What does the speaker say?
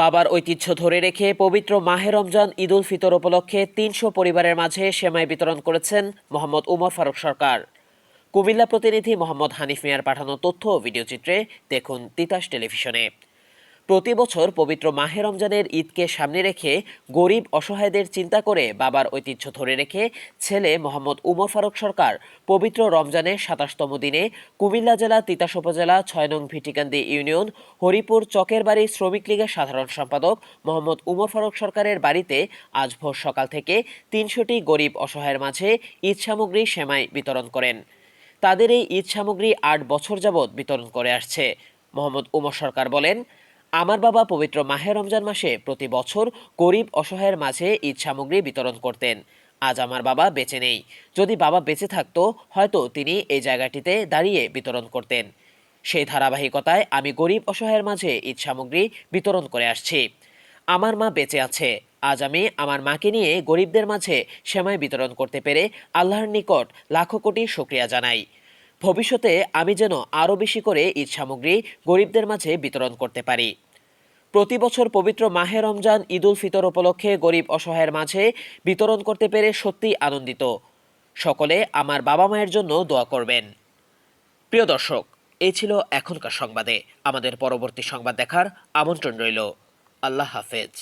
বাবার ঐতিহ্য ধরে রেখে পবিত্র মাহে রমজান, ঈদ উল ফিতর উপলক্ষে তিনশো পরিবারের মাঝে সেমাই বিতরণ করেছেন মোহাম্মদ উমর ফারুক সরকার। কুমিল্লা প্রতিনিধি মোহাম্মদ হানিফ মিয়ার পাঠানো তথ্য ও ভিডিওচিত্রে দেখুন তিতাস টেলিভিশনে। প্রতি বছর পবিত্র মাহে রমজানের ঈদকে সামনে রেখে গরিব অসহায়দের চিন্তা করে বাবার ঐতিহ্য ধরে রেখে ছেলে মোহাম্মদ উমর ফারুক সরকার পবিত্র রমজানের সাতাশতম দিনে কুমিল্লা জেলা তিতাস উপজেলা ছয় নং ভিটিকান্দি ইউনিয়ন হরিপুর চকের বাড়ি শ্রমিক লীগের সাধারণ সম্পাদক মোহাম্মদ উমর ফারুক সরকারের বাড়িতে আজ ভোর সকাল থেকে তিনশোটি গরিব অসহায়ের মাঝে ঈদ সামগ্রী সেমাই বিতরণ করেন। তাদের এই ঈদ সামগ্রী আট বছর যাবৎ বিতরণ করে আসছে। মোহাম্মদ উমর সরকার বলেন আমার বাবা পবিত্র মাহে রমজান মাসে প্রতি বছর গরিব অসহায়ের মাঝে ঈদ সামগ্রী বিতরণ করতেন। আজ আমার বাবা বেঁচে নেই। যদি বাবা বেঁচে থাকতো, হয়তো তিনি এই জায়গাটিতে দাঁড়িয়ে বিতরণ করতেন। সেই ধারাবাহিকতায় আমি গরিব অসহায়ের মাঝে ঈদ সামগ্রী বিতরণ করে আসছি। আমার মা বেঁচে আছে। আজ আমি আমার মাকে নিয়ে গরিবদের মাঝে সেমাই বিতরণ করতে পেরে আল্লাহর নিকট লাখো কোটি শুক্রিয়া জানাই। ভবিষ্যতে আমি যেন আরও বেশি করে ঈদ সামগ্রী গরিবদের মাঝে বিতরণ করতে পারি। প্রতি বছর পবিত্র মাহে রমজান ঈদ উল ফিতর উপলক্ষে গরিব অসহায়ের মাঝে বিতরণ করতে পেরে সত্যিই আনন্দিত। সকলে আমার বাবা মায়ের জন্য দোয়া করবেন। প্রিয় দর্শক, এই ছিল এখনকার সংবাদে। আমাদের পরবর্তী সংবাদ দেখার আমন্ত্রণ রইল। আল্লাহ হাফেজ।